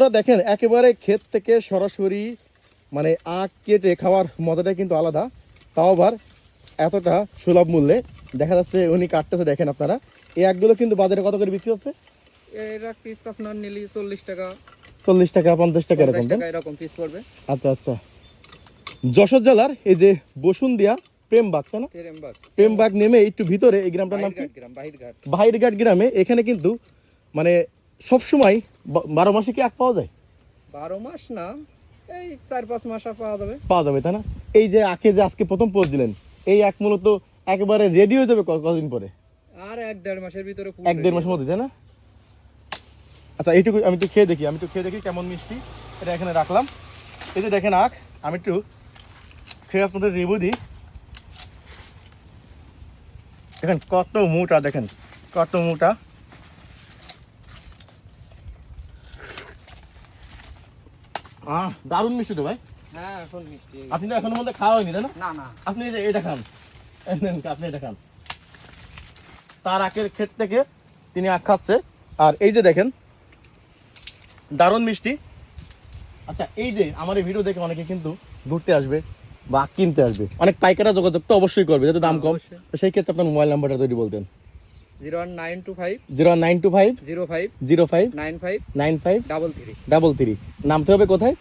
আপনারা দেখেন একেবারে ক্ষেত থেকে সরাসরি মানে আখ কেটে খাওয়ার মজাটা কিন্তু আলাদা। তাও আবার এতটা সুলভ মূল্যে। দেখা যাচ্ছে উনি কাটতেছে দেখেন আপনারা। এই আখগুলো কিন্তু বাজারে কত করে বিক্রি হচ্ছে? এরা পিস আপনার নিলি চল্লিশ টাকা। চল্লিশ টাকা পঞ্চাশ টাকা এরকম এরকম পিস পড়বে। আচ্ছা আচ্ছা। যশোর জেলার এই যে বসুন্দিয়া প্রেমবাগ তাই না? প্রেমবাগ। প্রেমবাগ নেমে একটু ভিতরে এই গ্রামটার নাম কি? বাহিরঘাট গ্রাম এখানে কিন্তু মানে সব সময় বারো মাসে কি আখ পাওয়া যায়? বারো মাস না এই চার পাঁচ মাস পাওয়া যাবে। পাওয়া যাবে তাই না? এই যে আখে যে আজকে প্রথম পোস্ট দিলেন এই আখ মূলত একবারে রেডি হয়ে যাবে কতদিন পরে? আর এক দেড় মাসের ভিতরে এক দেড় মাসের মধ্যে তাই না? আচ্ছা এইটুকু আমি একটু খেয়ে দেখি আমি একটু খেয়ে দেখি কেমন মিষ্টি। এটা এখানে রাখলাম। এই যে দেখেন আখ আমি একটু খেয়ে আপনাদের রিভিউ দিই। দেখেন কত মোটা দেখেন কত মোটা। আহ দারুণ মিষ্টি তো ভাই। হ্যাঁ এখন মিষ্টি। আপনি তো এখনও মধ্যে খাওয়া হয়নি তাই না? আপনি যে এটা খান। আপনি এটা খান। তার আখের ক্ষেত থেকে তিনি আখ খাচ্ছে। আর এই যে দেখেন দারুণ মিষ্টি। আচ্ছা এই যে আমার এই ভিডিও দেখে অনেকে কিন্তু ঘুরতে আসবে বা কিনতে আসবে। অনেক পাইকারা যোগাযোগ তো অবশ্যই করবে যাতে দাম কম। অবশ্যই। সেই ক্ষেত্রে আপনার মোবাইল নাম্বারটা তৈরি বলতেন। Zero one nine two five zero nine two five zero five zero five nine five nine five double three. Double three. নামতে হবে কোথায়?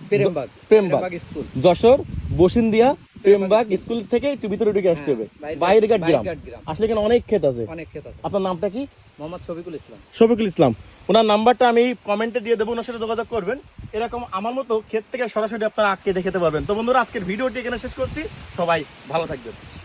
প্রেমবাগ প্রেমবাগ। স্কুল। যশোর বসিন্দিয়া প্রেমবাগ স্কুল। থেকে একটু ভিতরে ঢুকে আসতে হবে। বাইরেঘাট- বাইরেঘাট গ্রাম। আসলে এখানে অনেক ক্ষেত আছে। অনেক ক্ষেত আছে। আপনার নামটা কি? মোহাম্মদ শফিকুল ইসলাম। শফিকুল ইসলাম। ওনার নাম্বারটা আমি কমেন্টে দিয়ে দেবো ওনার সাথে যোগাযোগ করবেন। এরকম আমার মতো ক্ষেত থেকে সরাসরি আপনারা আখ কেটে খেতে পারবেন। তো বন্ধুরা আজকের ভিডিওটি এখানে শেষ করছি। সবাই ভালো থাকবেন।